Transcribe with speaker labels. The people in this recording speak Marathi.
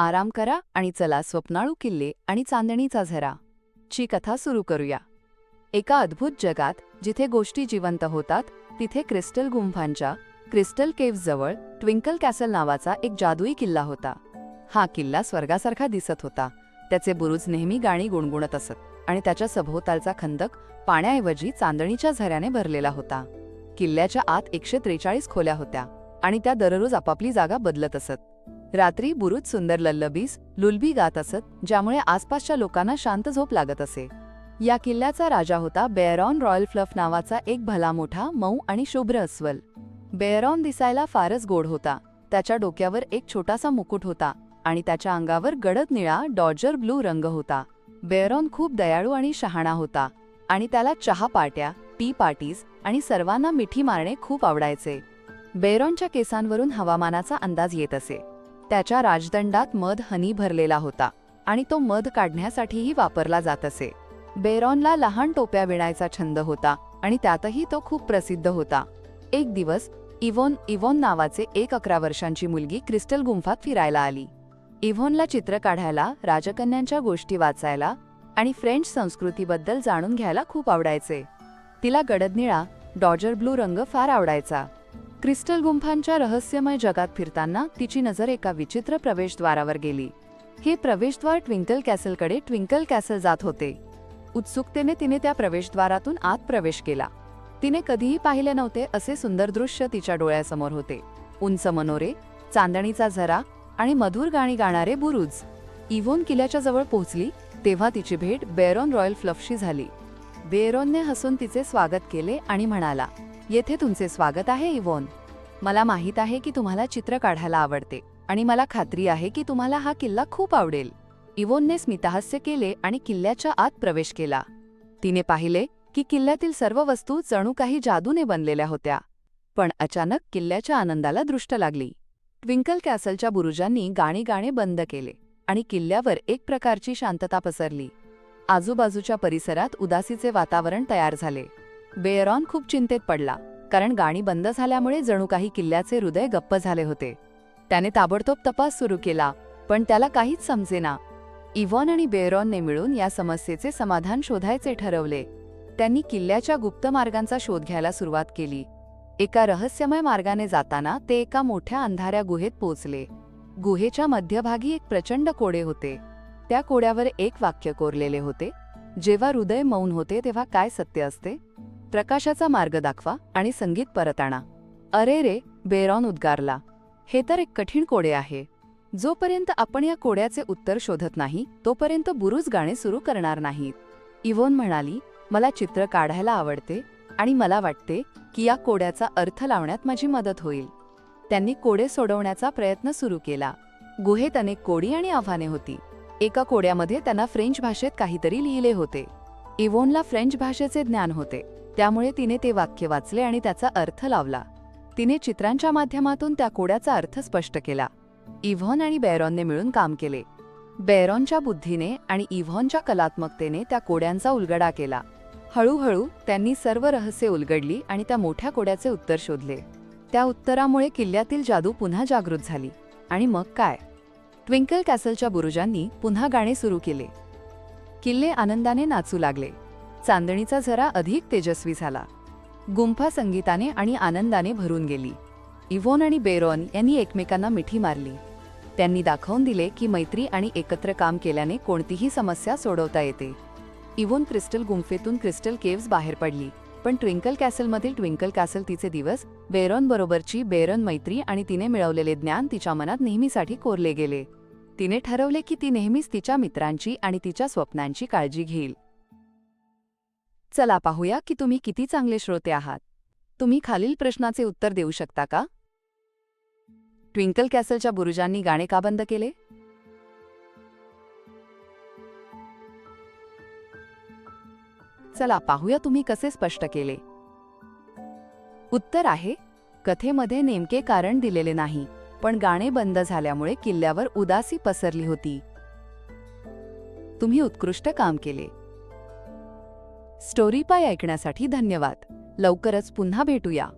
Speaker 1: आराम करा आणि चला स्वप्नाळू किल्ले आणि चांदणीचा झरा. ची कथा सुरू करूया. एका अद्भुत जगात जिथे गोष्टी जिवंत होतात तिथे क्रिस्टल गुंफांच्या क्रिस्टल केव्हजवळ ट्विंकल कॅसल नावाचा एक जादुई किल्ला होता. हा किल्ला स्वर्गासारखा दिसत होता. त्याचे बुरुज नेहमी गाणी गुणगुणत असत आणि त्याच्या सभोवतालचा खंदक पाण्याऐवजी चांदणीच्या झऱ्याने भरलेला होता. किल्ल्याच्या आत एकशे त्रेचाळीस खोल्या होत्या आणि त्या दररोज आपापली जागा बदलत असत. रात्री बुरुज सुंदर लल्लबीस लुलबी गात असत ज्यामुळे आसपासच्या लोकांना शांत झोप लागत असे. या किल्ल्याचा राजा होता बेअरॉन रॉयल फ्लफ नावाचा एक भला मोठा मऊ आणि शुभ्र अस्वल. बेअरॉन दिसायला फारच गोड होता. त्याच्या डोक्यावर एक छोटासा मुकुट होता आणि त्याच्या अंगावर गडद निळा डॉजर ब्लू रंग होता. बेअरॉन खूप दयाळू आणि शहाणा होता आणि त्याला चहा पाट्या टी पार्टीज आणि सर्वांना मिठी मारणे खूप आवडायचे. बेरॉनच्या केसांवरून हवामानाचा अंदाज येत असे. त्याच्या राजदंडात मध हनी भरलेला होता आणि तो मध काढण्यासाठीही वापरला जात असे. बेरॉनला लहान टोप्या विणायचा छंद होता आणि त्यातही तो खूप प्रसिद्ध होता. एक दिवस इव्होन इव्होन नावाचे एक अकरा वर्षांची मुलगी क्रिस्टल गुंफात फिरायला आली. इव्होनला चित्र काढायला राजकन्यांच्या गोष्टी वाचायला आणि फ्रेंच संस्कृतीबद्दल जाणून घ्यायला खूप आवडायचे. तिला गडद निळा डॉजर ब्लू रंग फार आवडायचा. क्रिस्टल गुंफांच्या रहस्यमय जगात फिरताना तिची नजर एका विचित्र प्रवेशद्वारावर गेली. हे प्रवेशद्वार ट्विंकल कॅसलकडे ट्विंकल कॅसल जात होते. उत्सुकतेने तिने त्या प्रवेशद्वारातून आत प्रवेश केला. तिने कधीही पाहिले नव्हते असे सुंदर दृश्य तिच्या डोळ्यासमोर होते. उंच मनोरे चांदणीचा झरा आणि मधुर गाणी गाणारे बुरुज. इव्होन किल्ल्याच्या जवळ पोहोचली तेव्हा तिची भेट बेरॉन रॉयल फ्लफशी झाली. बेरॉनने हसून तिचे स्वागत केले आणि म्हणाला येथे तुमचे स्वागत आहे इवोन मला माहीत आहे की तुम्हाला चित्र काढायला आवडते आणि मला खात्री आहे की तुम्हाला हा किल्ला खूप आवडेल. इवोनने स्मितहास्य केले आणि किल्ल्याच्या आत प्रवेश केला. तिने पाहिले की किल्ल्यातील सर्व वस्तू जणू काही जादूने बनलेल्या होत्या पण अचानक किल्ल्याच्या आनंदाला दृष्ट लागली. ट्विंकल कॅसलच्या बुरुजांनी गाणी गाणे बंद केले आणि किल्ल्यावर एक प्रकारची शांतता पसरली. आजूबाजूच्या परिसरात उदासीचे वातावरण तयार झाले. बेअरॉन खूप चिंतेत पडला कारण गाणी बंद झाल्यामुळे जणू काही किल्ल्याचे हृदय गप्प झाले होते. त्याने ताबडतोब तपास सुरू केला पण त्याला काहीच समजेना. इव्हॉन आणि बेअरॉनने मिळून या समस्येचे समाधान शोधायचे ठरवले. त्यांनी किल्ल्याच्या गुप्त मार्गांचा शोध घ्यायला सुरुवात केली. एका रहस्यमय मार्गाने जाताना ते एका मोठ्या अंधाऱ्या गुहेत पोचले गुहेच्या मध्यभागी एक प्रचंड कोडे होते. त्या कोड्यावर एक वाक्य कोरलेले होते जेव्हा हृदय मौन होते तेव्हा काय सत्य असते? प्रकाशाचा मार्ग दाखवा आणि संगीत परत आणा. अरे रे बेरॉन उद्गारला. हे तर एक कठीण कोडे आहे. जोपर्यंत आपण या कोड्याचे उत्तर शोधत नाही तोपर्यंत बुरुज गाणे सुरू करणार नाहीत. इव्होन म्हणाली मला चित्र काढायला आवडते आणि मला वाटते की या कोड्याचा अर्थ लावण्यात माझी मदत होईल. त्यांनी कोडे सोडवण्याचा प्रयत्न सुरू केला. गुहेत अनेक कोडी आणि आव्हाने होती. एका कोड्यामध्ये त्यांना फ्रेंच भाषेत काहीतरी लिहिले होते. इव्होनला फ्रेंच भाषेचे ज्ञान होते. त्यामुळे तिने ते वाक्य वाचले आणि त्याचा अर्थ लावला. तिने चित्रांच्या माध्यमातून त्या कोड्याचा अर्थ स्पष्ट केला. इव्हॉन आणि बॅरॉनने मिळून काम केले. बॅरॉनच्या बुद्धीने आणि इव्हॉनच्या कलात्मकतेने त्या कोड्यांचा उलगडा केला. हळूहळू त्यांनी सर्व रहस्ये उलगडली आणि त्या मोठ्या कोड्याचे उत्तर शोधले. त्या उत्तरामुळे किल्ल्यातील जादू पुन्हा जागृत झाली. आणि मग काय? ट्विंकल कॅसलच्या बुरुजांनी पुन्हा गाणे सुरू केले. किल्ले आनंदाने नाचू लागले. चांदणीचा झरा अधिक तेजस्वी झाला. गुंफा संगीताने आणि आनंदाने भरून गेली. इव्होन आणि बेरॉन यांनी एकमेकांना मिठी मारली. त्यांनी दाखवून दिले की मैत्री आणि एकत्र काम केल्याने कोणतीही समस्या सोडवता येते. इव्होन क्रिस्टल गुंफेतून क्रिस्टल केव्ज बाहेर पडली पण ट्विंकल कॅसलमधील ट्विंकल कॅसल तिचे दिवस बेरॉन बरोबरची बेरन मैत्री आणि तिने मिळवलेले ज्ञान तिच्या मनात नेहमीसाठी कोरले गेले. तिने ठरवले की ती नेहमीच तिच्या मित्रांची आणि तिच्या स्वप्नांची काळजी घेईल. चला पाहूया की तुम्ही किती चांगले श्रोते आहात. तुम्ही खालील प्रश्नाचे उत्तर देऊ शकता का? ट्विंकल कॅसलच्या बुरुजांनी गाणे का बंद केले? चला पाहूया तुम्ही कसे स्पष्ट केले. उत्तर आहे कथेमध्ये नेमके कारण दिलेले नाही पण गाणे बंद झाल्यामुळे किल्ल्यावर उदासी पसरली होती. तुम्ही उत्कृष्ट काम केले. स्टोरी पाय ऐकण्यासाठी धन्यवाद. लवकरच पुन्हा भेटूया.